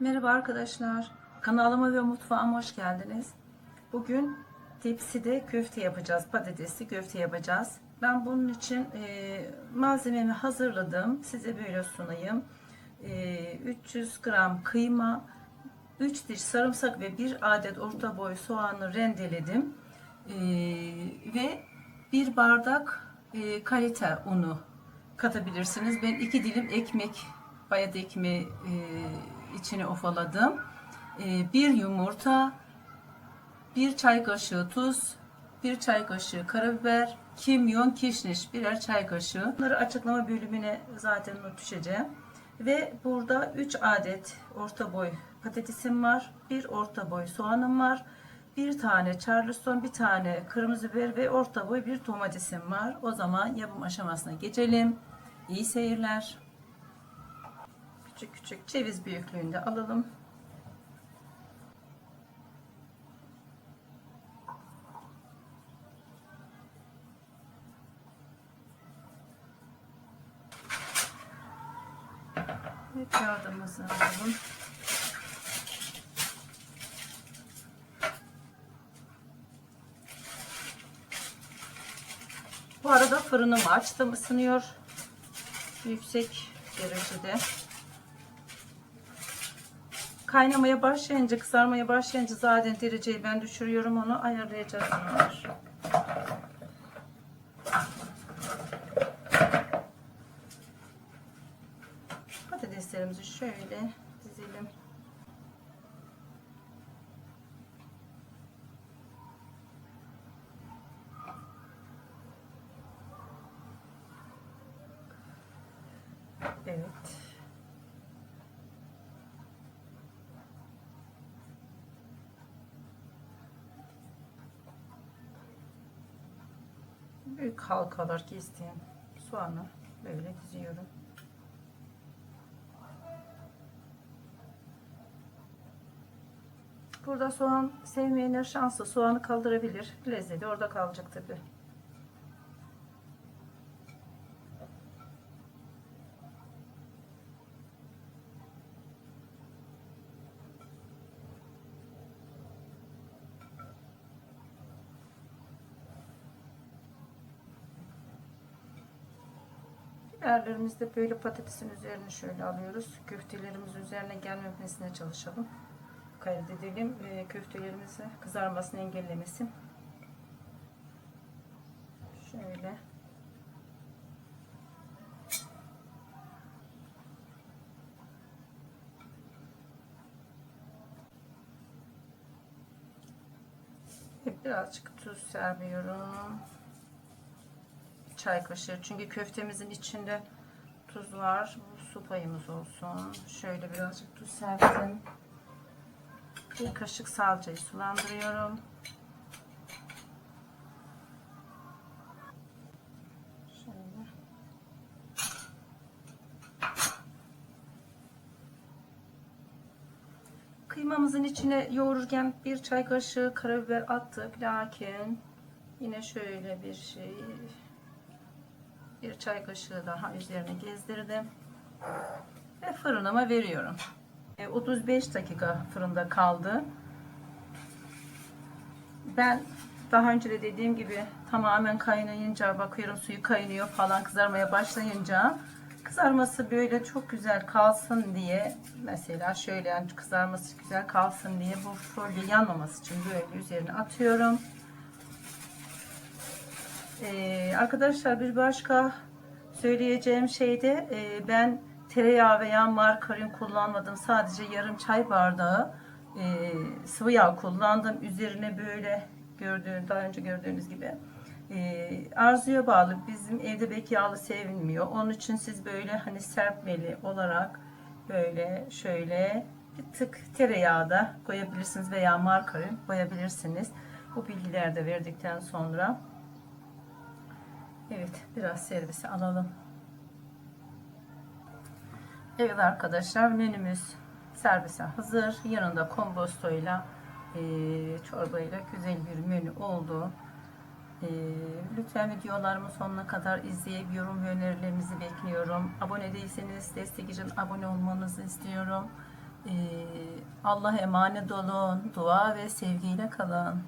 Merhaba arkadaşlar. Kanalıma ve mutfağıma hoş geldiniz. Bugün tepside köfte yapacağız. Patatesli köfte yapacağız. Ben bunun için e, malzememi hazırladım. Size böyle sunayım. E, 300 gram kıyma, 3 diş sarımsak ve 1 adet orta boy soğanı rendeledim. E, ve 1 bardak e, kalite unu katabilirsiniz. Ben 2 dilim ekmek, bayat ekmeği e, içine ofaladım. E, bir yumurta, bir çay kaşığı tuz, bir çay kaşığı karabiber, kimyon, kişniş, birer çay kaşığı. Bunları açıklama bölümüne zaten not düşeceğim. Ve burada 3 adet orta boy patatesim var. Bir orta boy soğanım var. Bir tane charleston, bir tane kırmızı biber ve orta boy bir domatesim var. O zaman yapım aşamasına geçelim. İyi seyirler. Küçük küçük ceviz büyüklüğünde alalım. Ve kağıdımızı alalım. Bu arada fırınımı açtım ısınıyor. Yüksek derecede. Kaynamaya başlayınca, kızarmaya başlayınca zaten dereceyi ben düşürüyorum onu ayarlayacağız onlar. Patateslerimizi şöyle dizelim. Evet. Büyük halkalar kestiğim soğanı böyle diziyorum. Burada soğan sevmeyenler şanslı soğanı kaldırabilir. Lezzeti orada kalacak tabi. Biberlerimizi de böyle patatesin üzerine şöyle alıyoruz. Köftelerimizin üzerine gelmemesine çalışalım. Kaydedelim e, köftelerimizi kızarmasını engellemesin. Şöyle. Birazcık tuz serpiyorum çay kaşığı. Çünkü köftemizin içinde tuz var. Bu su payımız olsun. Şöyle birazcık tuz serptim. Bir kaşık salçayı sulandırıyorum. Şöyle. Kıymamızın içine yoğururken bir çay kaşığı karabiber attık. Lakin yine şöyle bir şey bir çay kaşığı daha üzerine gezdirdim. Ve fırınıma veriyorum. 35 dakika fırında kaldı. Ben daha önce de dediğim gibi tamamen kaynayınca bakıyorum suyu kaynıyor falan kızarmaya başlayınca kızarması böyle çok güzel kalsın diye mesela şöyle yani kızarması güzel kalsın diye bu folyo yanmaması için böyle üzerine atıyorum. Ee, arkadaşlar bir başka söyleyeceğim şey de e, ben tereyağı veya margarin kullanmadım. Sadece yarım çay bardağı e, sıvı yağ kullandım. Üzerine böyle gördüğün, daha önce gördüğünüz gibi e, arzuya bağlı. Bizim evde bek yağlı sevilmiyor. Onun için siz böyle hani serpmeli olarak böyle şöyle bir tık tereyağı da koyabilirsiniz veya margarin koyabilirsiniz. Bu bilgileri de verdikten sonra Evet biraz servise alalım. Evet arkadaşlar menümüz servise hazır. Yanında kompostoyla e, çorbayla güzel bir menü oldu. E, lütfen videolarımı sonuna kadar izleyip yorum ve önerilerinizi bekliyorum. Abone değilseniz destek için abone olmanızı istiyorum. Allah'a emanet olun. Dua ve sevgiyle kalın.